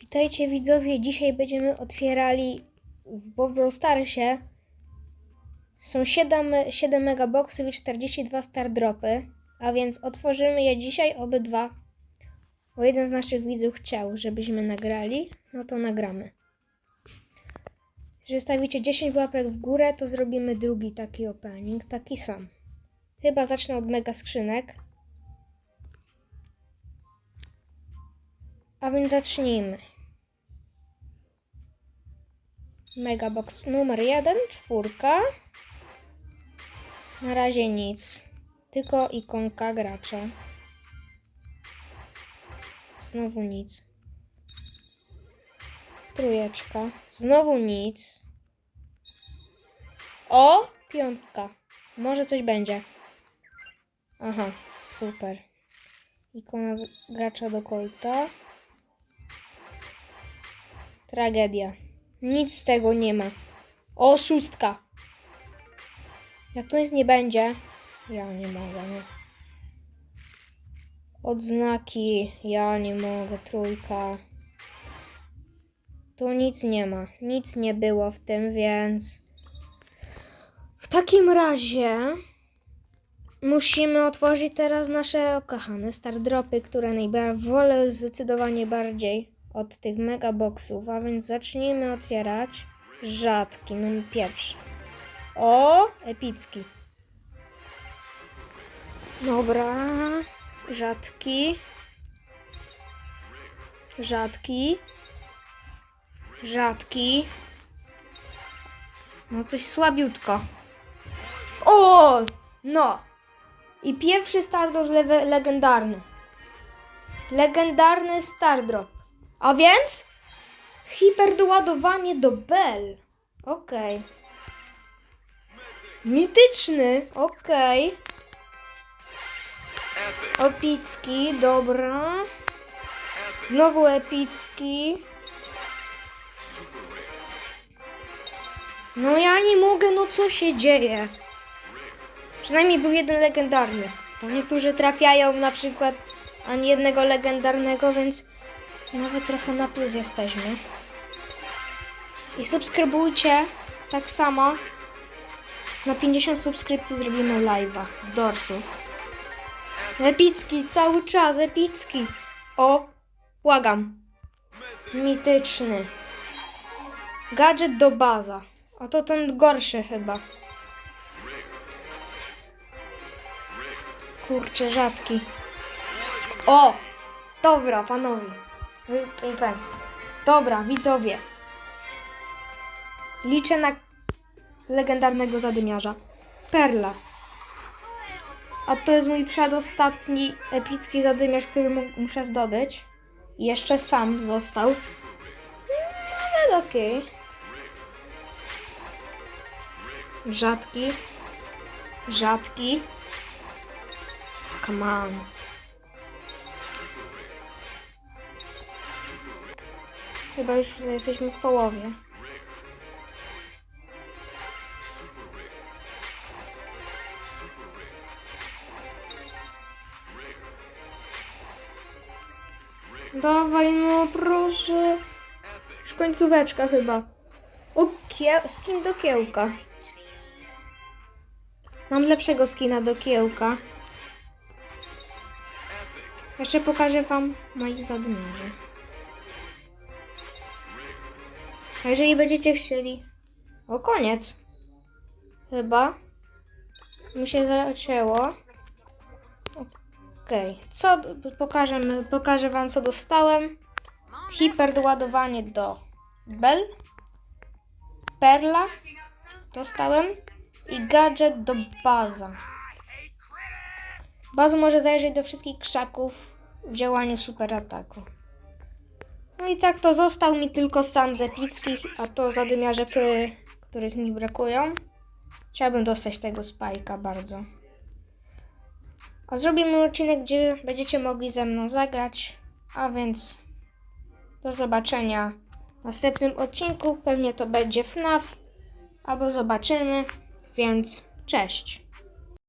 Witajcie widzowie, dzisiaj będziemy otwierali w Brawl Starsie są 7, 7 megaboxów i 42 star dropy, a więc otworzymy je dzisiaj obydwa. Bo jeden z naszych widzów chciał, żebyśmy nagrali, no to nagramy. Jeżeli stawicie 10 łapek w górę, to zrobimy drugi taki opening, taki sam. Chyba zacznę od mega skrzynek. A więc zacznijmy. Megabox numer jeden, czwórka. Na razie nic. Tylko ikonka gracza. Znowu nic. Trójeczka. Znowu nic. O! Piątka. Może coś będzie. Aha, super. Ikona gracza do kolta. Tragedia. Nic z tego nie ma. O, szóstka. Jak tu nic nie będzie, ja nie mogę, no. Odznaki, ja nie mogę, trójka. Tu nic nie ma. Nic nie było w tym, więc... W takim razie... Musimy otworzyć teraz nasze kochane stardropy, które najbardziej wolę zdecydowanie bardziej od tych megaboxów, a więc zacznijmy otwierać rzadki, numer pierwszy. O, epicki. Dobra, rzadki. Rzadki. Rzadki. No coś słabiutko. O! No! I pierwszy Stardrop lewe- legendarny. Legendarny Stardrop. A więc? Hiperdoładowanie do Bell. Okej. Mityczny. Okej. Epicki, dobra. Znowu epicki. No ja nie mogę, no co się dzieje? Przynajmniej był jeden legendarny. Bo niektórzy trafiają na przykład ani jednego legendarnego, więc nawet trochę na plus jesteśmy. I subskrybujcie tak samo. Na 50 subskrypcji zrobimy live'a z dorsów. Epicki, cały czas epicki. O, błagam. Mityczny. Gadżet do baza. A to ten gorszy chyba. Kurczę, rzadki. O! Dobra, panowie. Wy- i ten. Dobra, widzowie. Liczę na legendarnego zadymiarza. Perla. A to jest mój przedostatni epicki zadymiarz, który mu- muszę zdobyć. Jeszcze sam został. No, ale okej. Rzadki. Rzadki. Come on. Chyba już jesteśmy w połowie. Dawaj, no proszę. Już końcóweczka chyba. O, skin do kiełka. Mam lepszego skina do kiełka. Jeszcze pokażę wam moich zadmiarzy. Jeżeli będziecie chcieli... O, koniec. Chyba. Mi się zacięło. Okej. Co... Pokażę, pokażę wam, co dostałem. Hiperdoładowanie do Bell. Perla. Dostałem. I gadżet do baza. Baza może zajrzeć do wszystkich krzaków w działaniu super ataku. No i tak to został mi tylko sam z epickich, a to zadymiarze, który, których mi brakują. Chciałbym dostać tego spajka bardzo. A zrobimy odcinek, gdzie będziecie mogli ze mną zagrać. A więc do zobaczenia w następnym odcinku. Pewnie to będzie FNAF. Albo zobaczymy. Więc cześć.